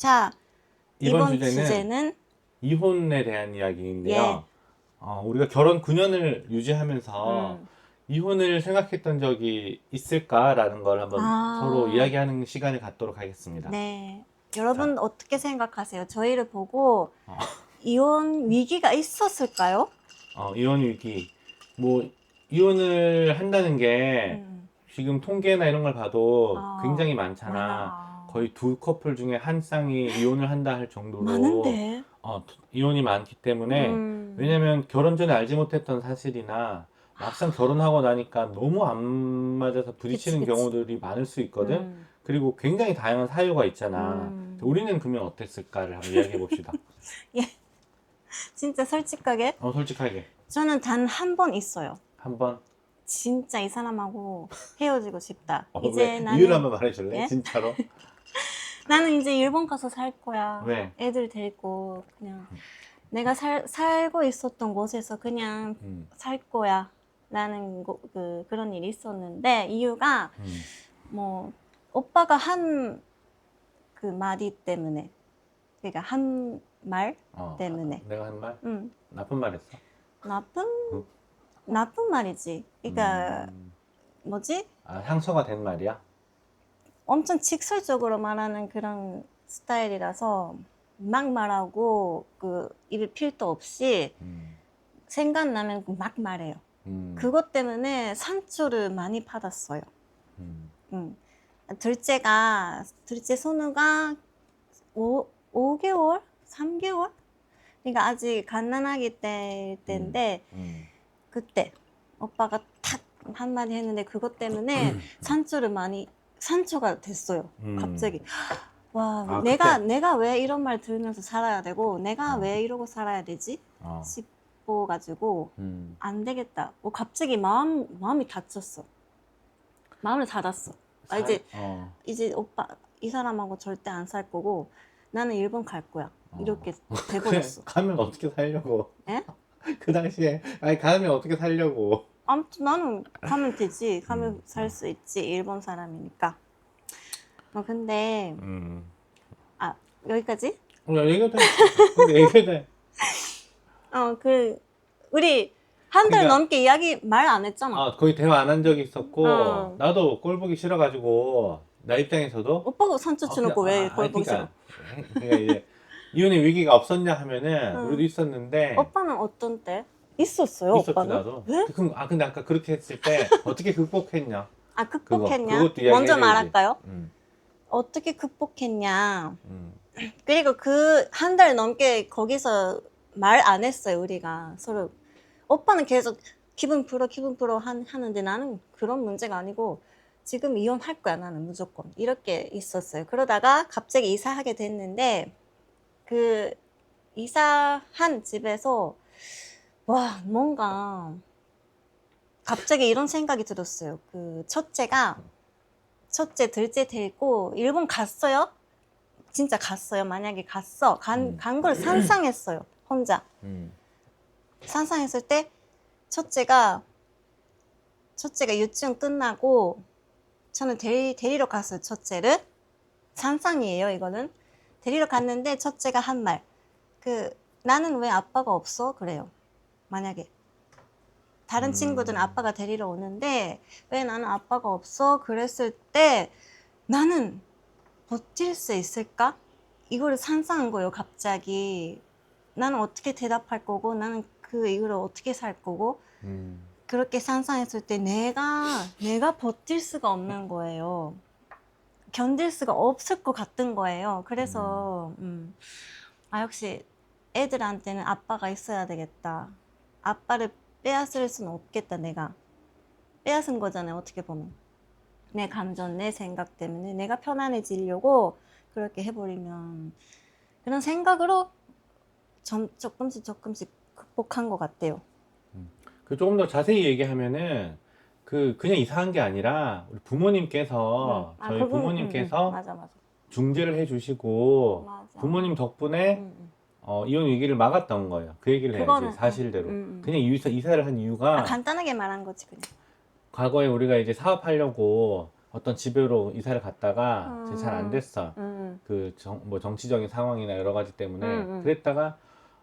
자, 이번, 이번, 주제는, 주제는, 이혼에 대한 이야기인데요. 예. 어, 우리가 결혼 9년을 유지하면서 음, 이혼을 생각했던 적이 있을까라는 걸 한번 아. 서로 이야기하는 시간을 갖도록 하겠습니다. 네. 여러분 어떻게 생각하세요? 저희를 보고 어. 이혼 위기가 있었을까요? 어, 이혼 위기. 뭐 이혼을 한다는 게 음, 지금 통계나 이런 걸 봐도 아, 굉장히 많잖아. 많아. 거의 두 커플 중에 한 쌍이 이혼을 한다 할 정도로 많은데. 어, 이혼이 많기 때문에 음. 왜냐면 결혼 전에 알지 못했던 사실이나 막상 결혼하고 나니까 너무 안 맞아서 부딪히는 그치, 그치. 경우들이 많을 수 있거든. 음, 그리고 굉장히 다양한 사유가 있잖아. 음. 우리는 그러면 어땠을까를 한번 이야기해 봅시다. 진짜 솔직하게 어, 솔직하게 저는 단 한 번 있어요. 한번 진짜 이 사람하고 헤어지고 싶다. 어, 이제 왜? 나는 이유를 한번 말해줄래? 예? 진짜로? 나는 이제 일본 가서 살 거야. 왜? 애들 데리고 그냥 내가 살 살고 있었던 곳에서 그냥 음, 살 거야. 라는 거- 그 그런 일이 있었는데 이유가 음. 뭐 오빠가 한 그 말이 때문에 그러니까 한 말 어, 때문에. 내가 한 말? 음, 나쁜 말 했어? 나쁜 응? 나쁜 말이지. 그러니까 음, 뭐지? 아, 상처가 된 말이야? 엄청 직설적으로 말하는 그런 스타일이라서 막 말하고 그 입에 필도 없이 음, 생각나면 막 말해요. 음, 그것 때문에 상처를 많이 받았어요. 음, 음. 둘째가 둘째 손우가 5, 5개월? 3개월? 그러니까 아직 갓난아기 때 때인데 음. 그때 오빠가 탁 한마디 했는데 그것 때문에 상처를 많이 상처가 됐어요. 음. 갑자기 와 아, 내가 그때? 내가 왜 이런 말 들으면서 살아야 되고 내가 어. 왜 이러고 살아야 되지 어, 싶어 가지고 음, 안 되겠다. 뭐 갑자기 마음 마음이 다쳤어. 마음을 닫았어. 아, 이제 어, 이제 오빠 이 사람하고 절대 안 살 거고 나는 일본 갈 거야. 어. 이렇게 그래, 돼버렸어. 가면 어떻게 살려고? 에? 그 당시에 아니 가면 어떻게 살려고? 아무튼 나는 가면 되지. 가면 음. 살수 있지. 일본 사람이니까. 뭐 근데 음. 아 여기까지? 어, 야, 얘기해도 돼. 근데 얘기해도 돼. 어 그 우리 한 달 그러니까- 넘게 이야기 말 안 했잖아. 아, 거의 대화 안 한 적이 있었고, 어. 나도 꼴 보기 싫어가지고, 나 입장에서도. 오빠가 상처 아, 주놓고 그냥- 왜 아, 그걸 보기 싫어? 그러니까, 그러니까 이제, 이혼의 위기가 없었냐 하면은, 응. 우리도 있었는데, 오빠는 어떤 때? 있었어요. 오빠는? 나도. 왜? 그, 아, 근데 아까 그렇게 했을 때, 어떻게 극복했냐? 아 그거, 극복했냐? 그것도 이야기해야 먼저. 말할까요? 음, 어떻게 극복했냐? 음, 그리고 그 한 달 넘게 거기서 말 안 했어요, 우리가. 서로. 오빠는 계속 기분 풀어, 기분 풀어 한- 하는데 나는 그런 문제가 아니고 지금 이혼할 거야, 나는 무조건. 이렇게 있었어요. 그러다가 갑자기 이사하게 됐는데 그 이사한 집에서 와, 뭔가 갑자기 이런 생각이 들었어요. 그 첫째가 첫째, 둘째 데리고 일본 갔어요? 진짜 갔어요. 만약에 갔어. 간, 음. 간걸 상상했어요. 혼자. 음, 상상했을 때 첫째가 첫째가 유치원 끝나고 저는 데리, 데리러 갔어요. 첫째를. 상상이에요. 이거는. 데리러 갔는데 첫째가 한 말. 그 나는 왜 아빠가 없어? 그래요. 만약에. 다른 음. 친구들은 아빠가 데리러 오는데 왜 나는 아빠가 없어? 그랬을 때 나는 버틸 수 있을까? 이거를 상상한 거예요, 갑자기. 나는 어떻게 대답할 거고, 나는 그 이후로 어떻게 살 거고, 음. 그렇게 상상했을 때 내가, 내가 버틸 수가 없는 거예요. 견딜 수가 없을 것 같은 거예요. 그래서, 음, 아, 역시 애들한테는 아빠가 있어야 되겠다. 아빠를 빼앗을 수는 없겠다, 내가. 빼앗은 거잖아요, 어떻게 보면. 내 감정, 내 생각 때문에 내가 편안해지려고 그렇게 해버리면 그런 생각으로 점, 조금씩 조금씩 극복한 것 같아요. 그 조금 더 자세히 얘기하면은, 그, 그냥 이사한 게 아니라, 우리 부모님께서, 음. 아, 저희 그건- 부모님께서 음, 음. 맞아, 맞아. 중재를 해주시고, 맞아. 부모님 덕분에 음, 음. 어, 이혼 위기를 막았던 거예요. 그 얘기를 그거는- 해야지 사실대로. 음, 음. 그냥 이사, 이사를 한 이유가 아, 간단하게 말한 거지 그냥. 과거에 우리가 이제 사업하려고 어떤 집으로 이사를 갔다가 음. 잘안 됐어. 음. 그 정 뭐 정치적인 상황이나 여러 가지 때문에 음, 음. 그랬다가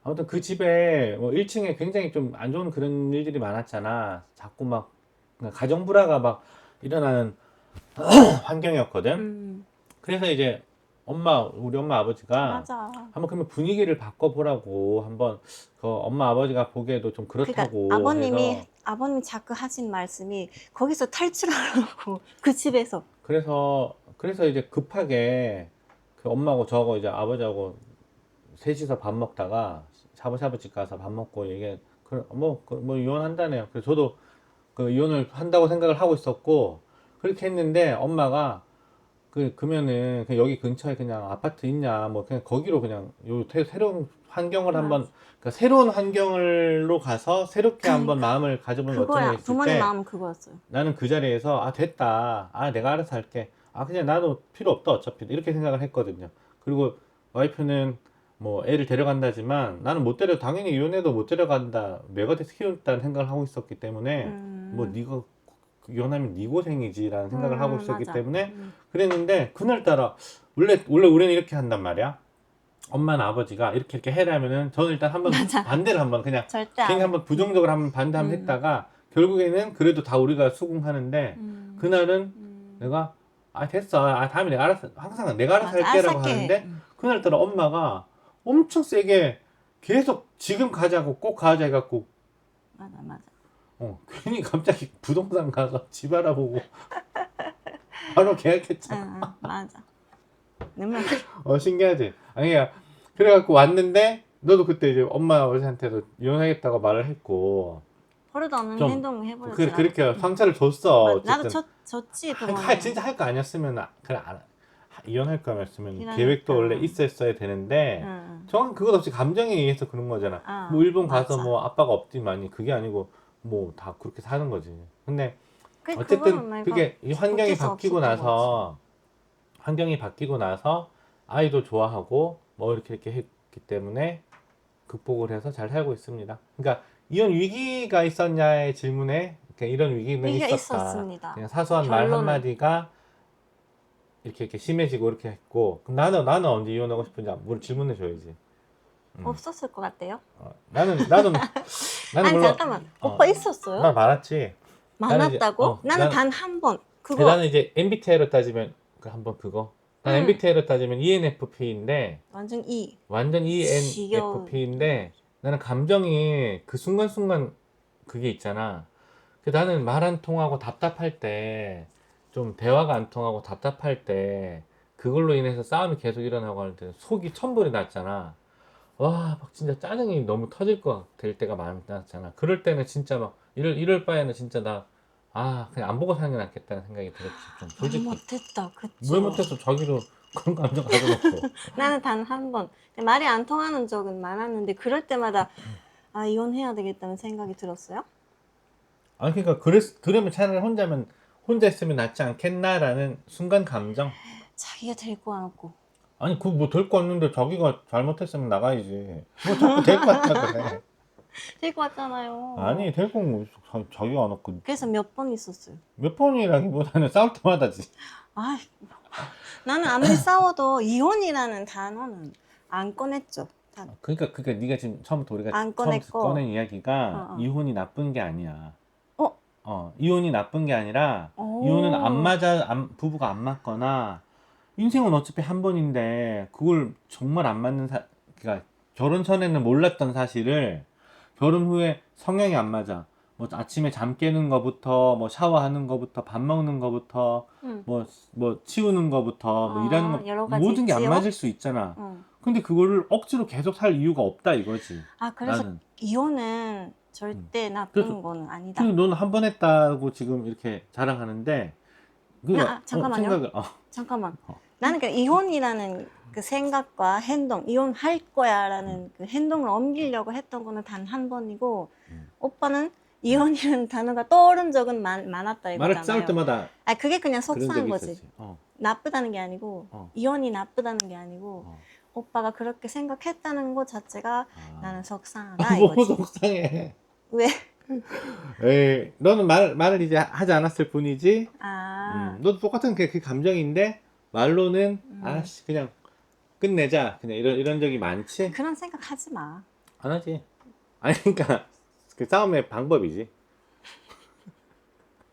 아무튼 그 집에 뭐 1층에 굉장히 좀 안 좋은 그런 일들이 많았잖아. 자꾸 막 그러니까 가정 불화가 막 일어나는 환경이었거든. 음. 그래서 이제 엄마 우리 엄마 아버지가 맞아. 한번 그러면 분위기를 바꿔보라고 한번 그 엄마 아버지가 보기에도 좀 그러니까 그렇다고 아버님이 해서 아버님 자꾸 하신 말씀이 거기서 탈출하라고 그 집에서 그래서 그래서 이제 급하게 그 엄마하고 저하고 이제 아버지하고 셋이서 밥 먹다가 샤브샤브 집 가서 밥 먹고 얘기 그뭐뭐 뭐 이혼한다네요. 그래서 저도 그 이혼을 한다고 생각을 하고 있었고 그렇게 했는데 엄마가 그 그러면은 그냥 여기 근처에 그냥 아파트 있냐 뭐 그냥 거기로 그냥 요 태- 새로운 환경을 맞아. 한번 그러니까 새로운 환경으로 가서 새롭게 그러니까. 한번 마음을 가져보면 그거야. 어떤가 했을 부모님 때 마음은 그거였어요. 나는 그 자리에서 아 됐다 아 내가 알아서 할게 아 그냥 나도 필요 없다 어차피 이렇게 생각을 했거든요 그리고 와이프는 뭐 애를 데려간다지만 나는 못 데려 당연히 이혼해도 못 데려간다 내가 돼서 키웠다는 생각을 하고 있었기 때문에 음. 뭐 네가 이혼하면 네 고생이지라는 생각을 음, 하고 있었기 맞아. 때문에 음. 그랬는데 그날따라 원래 원래 우리는 이렇게 한단 말이야 엄마나 아버지가 이렇게 이렇게 해라면은 저는 일단 한번. 반대를 한번 그냥. 괜히 한번 부정적으로 한번 반대 한번 음. 했다가 결국에는 그래도 다 우리가 수긍하는데 음. 그날은 음. 내가 아 됐어 아 다음에 내가 알아서 항상 내가 알아서 맞아, 할게라고 알아서. 하는데 음. 그날따라 엄마가 엄청 세게 계속 지금 가자고 꼭 가자 해갖고 맞아 맞아. 어 괜히 갑자기 부동산 가서 집 알아보고 바로 계약했잖아 응, 응, 맞아. 너무 어 신기하지 아니 야 그래갖고 왔는데 너도 그때 이제 엄마 아버지한테도 이혼하겠다고 말을 했고 버릇 없는 좀 행동을 해버렸지. 그, 그렇게 상처를 줬어 나도 어쨌든 졌, 졌지 할, 부모님. 할- 진짜 할 거 아니었으면 아, 그래 안, 이혼할 거였으면 그러니까. 계획도 원래 있었어야 되는데 응, 응. 정확히 그것 없이 감정에 의해서 그런 거잖아. 아, 뭐 일본 가서 맞아. 뭐 아빠가 없지만이 그게 아니고 뭐 다 그렇게 사는 거지. 근데 그- 어쨌든 그게 이 환경이 바뀌고 나서 환경이 바뀌고 나서 아이도 좋아하고 뭐 이렇게 이렇게 했기 때문에 극복을 해서 잘 살고 있습니다. 그러니까 이혼 위기가 있었냐의 질문에 그러니까 이런 위기는 있었다. 있었습니다. 그냥 사소한 말 결론은. 한마디가 이렇게 이렇게 심해지고 이렇게 했고 나는 나는 언제 이혼하고 싶은지 물 질문해 줘야지. 음. 없었을 것 같아요. 어, 나는 나는 아니 물론 잠깐만, 어. 오빠 있었어요? 난 많았지. 나는 이제- 많았다고? 어, 나는 난- 단한 번. 그거 나는 이제 MBTI로 따지면 그 한번 그거. 난 음. MBTI로 따지면 ENFP인데 완전 이. 완전 E 지겨워. ENFP인데 나는 감정이 그 순간순간 그게 있잖아. 그 나는 말 안 통하고 답답할 때 좀 대화가 안 통하고 답답할 때 그걸로 인해서 싸움이 계속 일어나고 할때 속이 천불이 났잖아. 와, 막 진짜 짜증이 너무 터질 것될 때가 많았잖아. 그럴 때는 진짜 막 이럴 이럴 바에는 진짜 나 아, 그냥 안 보고 사는 게 낫겠다는 생각이 들었지. 좀 솔직히. 못했다, 그치? 왜 못해서 자기도 그런 감정 가져놓고. 나는 단 한 번. 말이 안 통하는 적은 많았는데 그럴 때마다 아 이혼해야 되겠다는 생각이 들었어요. 아니 그러니까 그랬, 그러면 차라리 혼자면 혼자 있으면 낫지 않겠나라는 순간 감정. 자기가 데리고 와놓고 아니 그 뭐 될 거 없는데 자기가 잘못했으면 나가야지. 뭐 자꾸 될 거 같다 그래. 아니 될거뭐 자- 자기가 안 왔고 그래서 몇 번 있었어요. 몇 번이라기보다는 싸울 때마다 지. 아, 나는 아무리 싸워도 이혼이라는 단어는 안 꺼냈죠. 단. 그러니까 그러니까 네가 지금 처음부터 우리가 안 처음 꺼냈고. 꺼낸 이야기가 어, 어. 이혼이 나쁜 게 아니야. 어? 어 이혼이 나쁜 게 아니라 오. 이혼은 안 맞아 안- 부부가 안 맞거나 인생은 어차피 한 번인데 그걸 정말 안 맞는 사 그러니까 결혼 전에는 몰랐던 사실을 결혼 후에 성향이 안 맞아 뭐 아침에 잠 깨는 거부터 뭐 샤워하는 거부터 밥 먹는 거부터 응. 뭐뭐 치우는 거부터 뭐 아, 일하는 거 모든 게 안? 맞을 수 있잖아 응. 근데 그거를 억지로 계속 살 이유가 없다 이거지 아 그래서 나는 이혼은 절대 나쁜 그래서- 거는 아니다. 그리고 너는 한 번 했다고 지금 이렇게 자랑하는데 그 나- 아, 잠깐만요. 생각을 어. 잠깐만. 어. 나는 그 이혼이라는 그 생각과 행동, 이혼할 거야라는 그 행동을 옮기려고 했던 거는 단 한 번이고, 음. 오빠는 이혼이라는 단어가 떠오른 적은 많, 많았다 말을 이거잖아요. 싸울 때마다 아 그게 그냥 그런 속상한 적이 거지. 있었지. 어. 나쁘다는 게 아니고 어. 이혼이 나쁘다는 게 아니고 어. 오빠가 그렇게 생각했다는 것 자체가 아. 나는 속상하다 아, 뭐 이거지. 속상해. 왜? 에이, 너는 말, 말을 이제 하지 않았을 뿐이지. 아, 음, 너도 똑같은 그, 그 감정인데 말로는 음. 아씨 그냥 끝내자 그냥 이런 이런 적이 많지. 그런 생각 하지 마. 안 하지. 아니 그러니까 그 싸움의 방법이지.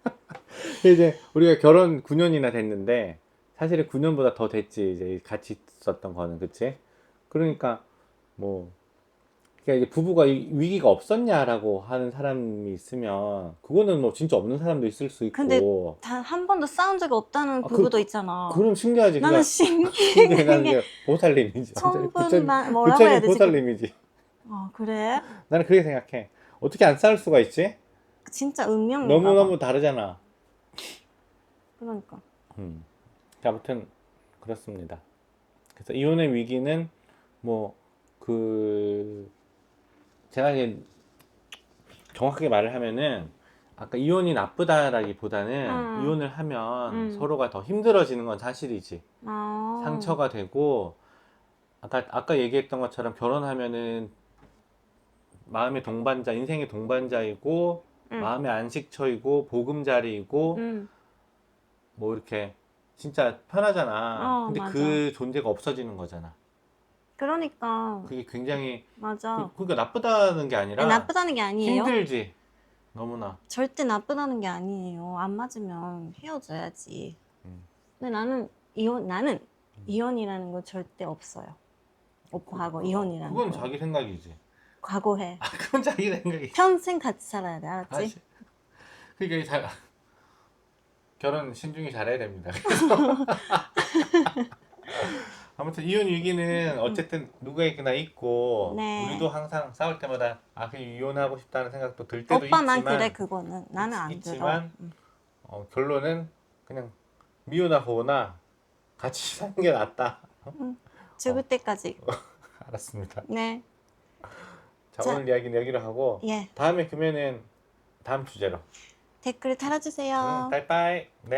이제 우리가 결혼 9년이나 됐는데 사실은 9년보다 더 됐지 이제 같이 있었던 거는 그치? 그러니까 뭐 그러니까 이제 부부가 이- 위기가 없었냐라고 하는 사람이 있으면 그거는 뭐 진짜 없는 사람도 있을 수 있고 근데 단 한 번도 싸운 적이 없다는 아, 그- 부부도 있잖아. 그럼 신기하지 나는 신기해. 나는 그게 그게 보살님이지 천분만 뭐라고 부처님 해야 되지? 보살님이지 어 그래? 나는 그렇게 생각해 어떻게 안 싸울 수가 있지? 진짜 운명인가 너무너무 봐. 다르잖아 그러니까. 음. 아무튼 그렇습니다. 그래서 이혼의 위기는 뭐 그 제가 이제 정확하게 말을 하면은 아까 이혼이 나쁘다라기보다는 음. 이혼을 하면 음. 서로가 더 힘들어지는 건 사실이지. 아. 상처가 되고 아까 아까 얘기했던 것처럼 결혼하면은 마음의 동반자, 인생의 동반자이고 응. 마음의 안식처이고 보금자리이고 응. 뭐 이렇게 진짜 편하잖아. 어, 근데 맞아. 그 존재가 없어지는 거잖아. 그러니까 그게 굉장히 맞아. 그, 그러니까 나쁘다는 게 아니라 아니, 나쁘다는 게 아니에요. 힘들지. 너무나. 절대 나쁘다는 게 아니에요. 안 맞으면 헤어져야지. 음. 근데 나는 이혼 나는 이혼이라는 거 절대 없어요. 오빠하고 이혼이라는 그건 거. 자기 생각이지. 각오해. 아, 그건 자기 생각이지. 평생 같이 살아야 돼, 알았지? 그러니까 이 잘, 결혼 신중히 잘해야 됩니다. 아무튼 이혼 위기는 어쨌든 누구에게나 있고 음. 네. 우리도 항상 싸울 때마다 아 그냥 이혼하고 싶다는 생각도 들 때도 오빠만 있지만 그래 그거는 나는 안 있지만 들어. 응. 어, 결론은 그냥 미우나 호나 같이 사는 게 낫다. 죽을 어. 때까지. 알았습니다. 네, 자, 자. 오늘 이야기는 여기로 하고 예. 다음에 그러면은 다음 주제로. 댓글 달아주세요. 응, 빠이빠이. 네.